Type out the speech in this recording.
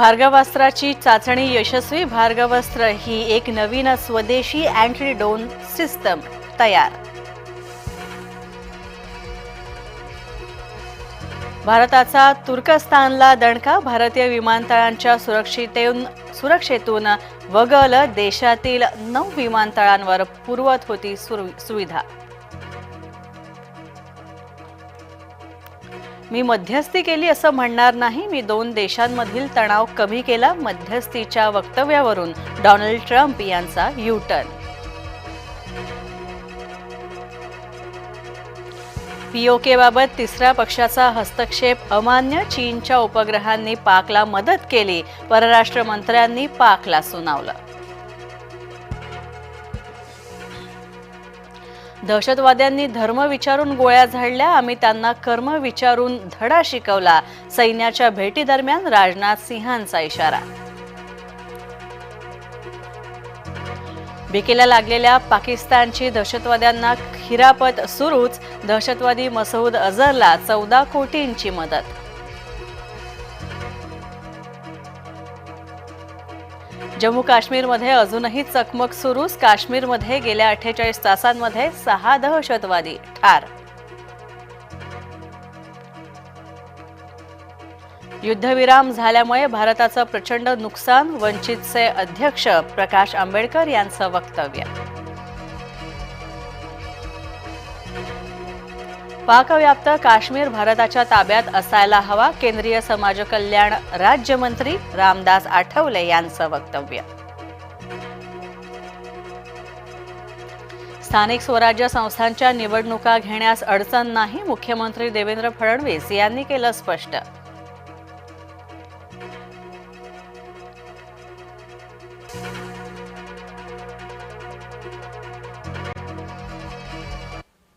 भार्गवास्त्राची चाचणी यशस्वी भार्गवास्त्र ही एक नवीन स्वदेशी अँटीडोन सिस्टम तयार. भारताचा तुर्कस्तानला दणका भारतीय विमानतळांच्या सुरक्षितेतून सुरक्षेतून वगळलं देशातील नऊ विमानतळांवर पुरवत होती सुरु- सुविधा. मी मध्यस्थी केली असं म्हणणार नाही. मी दोन देशांमधील तणाव कमी केला मध्यस्थीच्या वक्तव्यावरून. डोनाल्ड ट्रम्प यांचा युटर्न. पीओकेबाबत तिसऱ्या पक्षाचा हस्तक्षेप अमान्य. चीनच्या उपग्रहांनी पाकला मदत केली. परराष्ट्र मंत्र्यांनी पाकला सुनावलं. दहशतवाद्यांनी धर्म विचारून गोळ्या झाडल्या. आम्ही त्यांना कर्म विचारून धडा शिकवला. सैन्याच्या भेटीदरम्यान राजनाथ सिंहांचा इशारा. बिकेला लागलेल्या पाकिस्तानची दहशतवाद्यांना खिरापत सुरूच दहशतवादी मसूद अझरला चौदा कोटींची मदत. जम्मू काश्मीरमध्ये अजूनही चकमक सुरूच. काश्मीरमध्ये गेल्या अठ्ठेचाळीस तासांमध्ये सहा दहशतवादी ठार. युद्धविराम झाल्यामुळे भारताचं प्रचंड नुकसान वंचितचे अध्यक्ष प्रकाश आंबेडकर यांचं वक्तव्य. पाकव्याप्त काश्मीर भारताच्या ताब्यात असायला हवा केंद्रीय समाज कल्याण राज्यमंत्री रामदास आठवले यांचं वक्तव्य. स्थानिक स्वराज्य संस्थांच्या निवडणुका घेण्यास अडचण नाही मुख्यमंत्री देवेंद्र फडणवीस यांनी केलं स्पष्ट.